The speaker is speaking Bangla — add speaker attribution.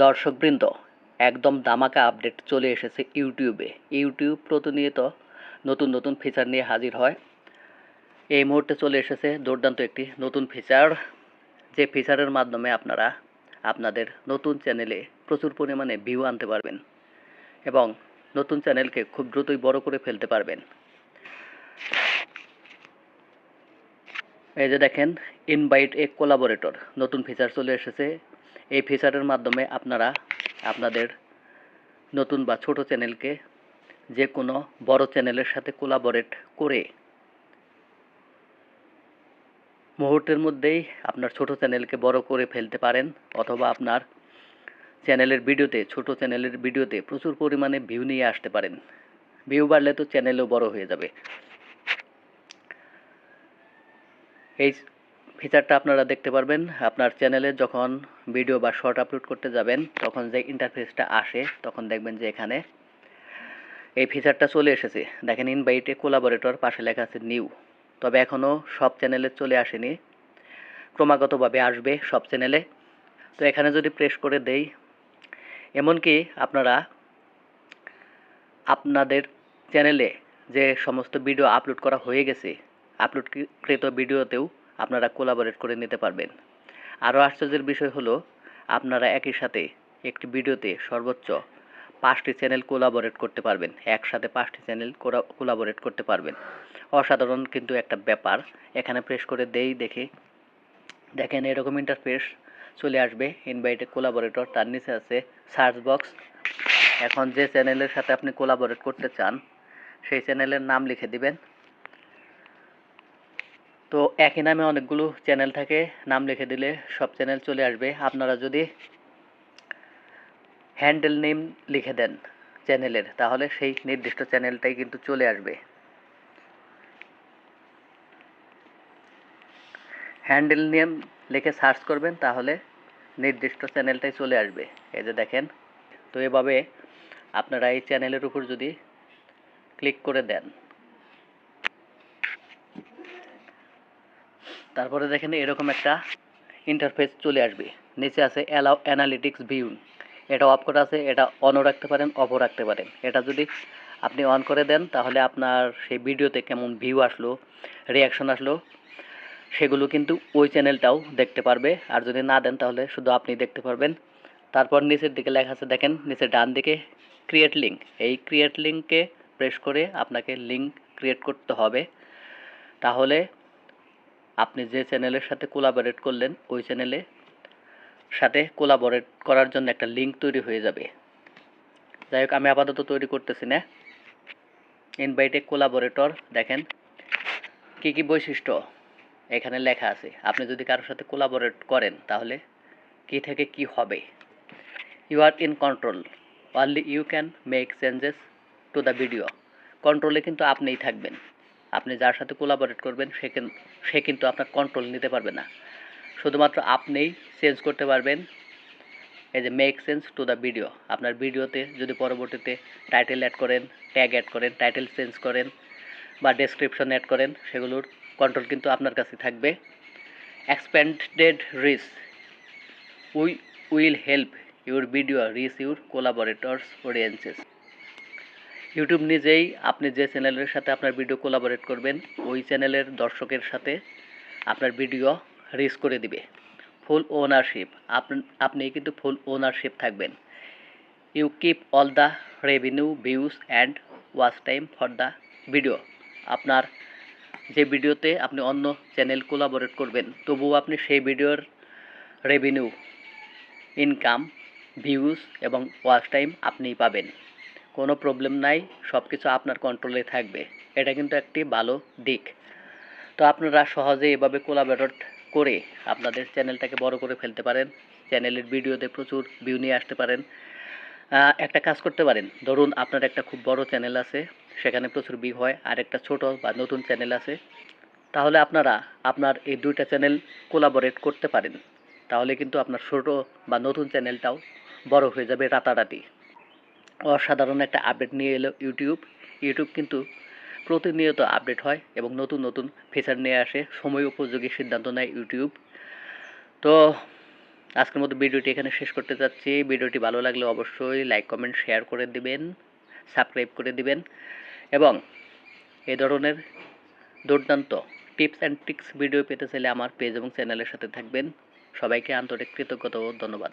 Speaker 1: দর্শকবৃন্দ, একদম দামাকা আপডেট চলে এসেছে ইউটিউবে। ইউটিউব প্রতিনিয়ত নতুন নতুন ফিচার নিয়ে হাজির হয়। এই মুহূর্তে চলে এসেছে দুর্দান্ত একটি নতুন ফিচার যে ফিচারের মাধ্যমে আপনারা আপনাদের নতুন চ্যানেলে প্রচুর পরিমাণে ভিউ আনতে পারবেন এবং নতুন চ্যানেলকে খুব দ্রুতই বড় করে ফেলতে পারবেন। এই যে দেখেন ইনভাইট এ কোলাবোরেটর নতুন ফিচার চলে এসেছে। এই ফিচারের মাধ্যমে আপনারা আপনাদের নতুন বা ছোট চ্যানেলকে যে কোনো বড় চ্যানেলের সাথে কোলাবরেট করে মুহূর্তের মধ্যেই আপনার ছোট চ্যানেলকে বড় করে ফেলতে পারেন অথবা আপনার চ্যানেলের ভিডিওতে ছোট চ্যানেলের ভিডিওতে প্রচুর পরিমাণে ভিউ নিয়ে আসতে পারেন। ভিউ বাড়লে তো চ্যানেলও বড় হয়ে যাবে। এই ফিচারটা আপনারা দেখতে পারবেন। আপনার চ্যানেলে যখন ভিডিও বা শর্ট আপলোড করতে যাবেন, তখন যে ইন্টারফেসটা আসে, তখন দেখবেন যে এখানে এই ফিচারটা চলে এসেছে। দেখেন ইনভাইটে কোলাবোরেটর পাশে লেখা আছে নিউ তবে এখনও সব চ্যানেলে চলে আসেনি। ক্রমাগতভাবে আসবে সব চ্যানেলে তো এখানে যদি প্রেস করে দেই, এমনকি আপনারা আপনাদের চ্যানেলে যে সমস্ত ভিডিও আপলোড করা হয়ে গেছে আপলোডকৃত ভিডিওতেও আপনারা কোলাবোরেট করে নিতে পারবেন। আরও আশ্চর্যের বিষয় হলো, আপনারা একই সাথে একটি ভিডিওতে সর্বোচ্চ পাঁচটি চ্যানেল কোলাবোরেট করতে পারবেন। একসাথে পাঁচটি চ্যানেল কোলাবোরেট করতে পারবেন। অসাধারণ কিন্তু একটা ব্যাপার। এখানে প্রেস করে দেই, দেখে। দেখেন, এরকম ইন্টারফেস চলে আসবে। ইনভাইটে কোলাবোরেটর তার নিচে আছে সার্চ বক্স এখন যে চ্যানেলের সাথে আপনি কোলাবোরেট করতে চান, সেই চ্যানেলের নাম লিখে দিবেন। তো একই নামে অনেকগুলো চ্যানেল থাকে, নাম লিখে দিলে সব চ্যানেল চলে আসবে। আপনারা যদি হ্যান্ডেল নেম লিখে দেন চ্যানেলের, তাহলে সেই নির্দিষ্ট চ্যানেলটাই কিন্তু চলে আসবে। হ্যান্ডেল নেম লিখে সার্চ করবেন, তাহলে নির্দিষ্ট চ্যানেলটাই চলে আসবে। এই যে দেখেন, তো এভাবে আপনারা এই চ্যানেলের উপর যদি ক্লিক করে দেন তারপরে দেখেন এরকম একটা ইন্টারফেস চলে আসবে। নিচে আছে অ্যালাউ অ্যানালিটিক্স ভিউ এটা অফ করা আছে, এটা অনও রাখতে পারেন অফও রাখতে পারেন। এটা যদি আপনি অন করে দেন, তাহলে আপনার সেই ভিডিওতে কেমন ভিউ আসলো রিয়াকশন আসলো, সেগুলো কিন্তু ওই চ্যানেলটাও দেখতে পারবে। আর যদি না দেন, তাহলে শুধু আপনি দেখতে পারবেন। তারপর নিচের দিকে লেখা আছে, দেখেন নিচে ডান দিকে ক্রিয়েট লিঙ্ক এই ক্রিয়েট লিঙ্কে প্রেস করে আপনাকে লিঙ্ক ক্রিয়েট করতে হবে। তাহলে আপনি যে চ্যানেলের সাথে কোলাবোরেট করলেন, ওই চ্যানেলে সাথে কোলাবরেট করার জন্য একটা লিঙ্ক তৈরি হয়ে যাবে। যাই হোক, আমি আপাতত তৈরি করতেছি না। ইনভাইটে কোলাবোরেটর দেখেন, কি কি বৈশিষ্ট্য এখানে লেখা আছে। আপনি যদি কারোর সাথে কোলাবোরেট করেন, তাহলে কি থেকে কি হবে? You are in control only you can make changes to the video কন্ট্রোলে কিন্তু আপনিই থাকবেন। আপনি যার সাথে কোলাবোরেট করবেন, সে সে কিন্তু আপনার কন্ট্রোল নিতে পারবে না। শুধুমাত্র আপনিই চেঞ্জ করতে পারবেন। এই যে make sense to the video আপনার ভিডিওতে যদি পরবর্তীতে টাইটেল অ্যাড করেন ট্যাগ অ্যাড করেন টাইটেল চেঞ্জ করেন বা ডেসক্রিপশন অ্যাড করেন, সেগুলোর কন্ট্রোল কিন্তু আপনার কাছে থাকবে। Expanded reach we, will help your video reach your collaborators audiences YouTube নিজেই আপনি যে চ্যানেলের সাথে আপনার ভিডিও কোলাবোরেট করবেন, ওই চ্যানেলের দর্শকের সাথে আপনার ভিডিও রিচ করে দিবে। ফুল ওনারশিপ আপনি কিন্তু ফুল ওনারশিপ থাকবেন। You keep all the revenue views and watch time for the video আপনার যে ভিডিওতে আপনি অন্য চ্যানেল কোলাবোরেট করবেন, তবুও আপনি সেই ভিডিওর রেভিনিউ ইনকাম ভিউজ এবং ওয়াচ টাইম আপনিই পাবেন। কোনো প্রবলেম নাই সব কিছু আপনার কন্ট্রোলে থাকবে। এটা কিন্তু একটি ভালো দিক। তো আপনারা সহজে এভাবে কোলাবোরেট করে আপনাদের চ্যানেলটাকে বড় করে ফেলতে পারেন। চ্যানেলের ভিডিওতে প্রচুর ভিউ নিয়ে আসতে পারেন। একটা কাজ করতে পারেন। ধরুন আপনার একটা খুব বড় চ্যানেল আছে, সেখানে প্রচুর ভিউ হয়, আর একটা ছোট বা নতুন চ্যানেল আছে। তাহলে আপনারা আপনার এই দুইটা চ্যানেল কোলাবরেট করতে পারেন। তাহলে কিন্তু আপনার ছোট বা নতুন চ্যানেলটাও বড় হয়ে যাবে রাতারাতি। অসাধারণ একটা আপডেট নিয়ে এলো ইউটিউব ইউটিউব কিন্তু প্রতিনিয়ত আপডেট হয় এবং নতুন নতুন ফিচার নিয়ে আসে, সময় উপযোগী সিদ্ধান্ত নেয় ইউটিউব তো আজকের মতো ভিডিওটি এখানে শেষ করতে যাচ্ছি ভিডিওটি ভালো লাগলে অবশ্যই লাইক কমেন্ট শেয়ার করে দিবেন সাবস্ক্রাইব করে দিবেন এবং এ ধরনের দুর্দান্ত টিপস অ্যান্ড ট্রিক্স ভিডিও পেতে চাইলে আমার পেজ এবং চ্যানেলের সাথে থাকবেন। সবাইকে আন্তরিক কৃতজ্ঞতা ও ধন্যবাদ।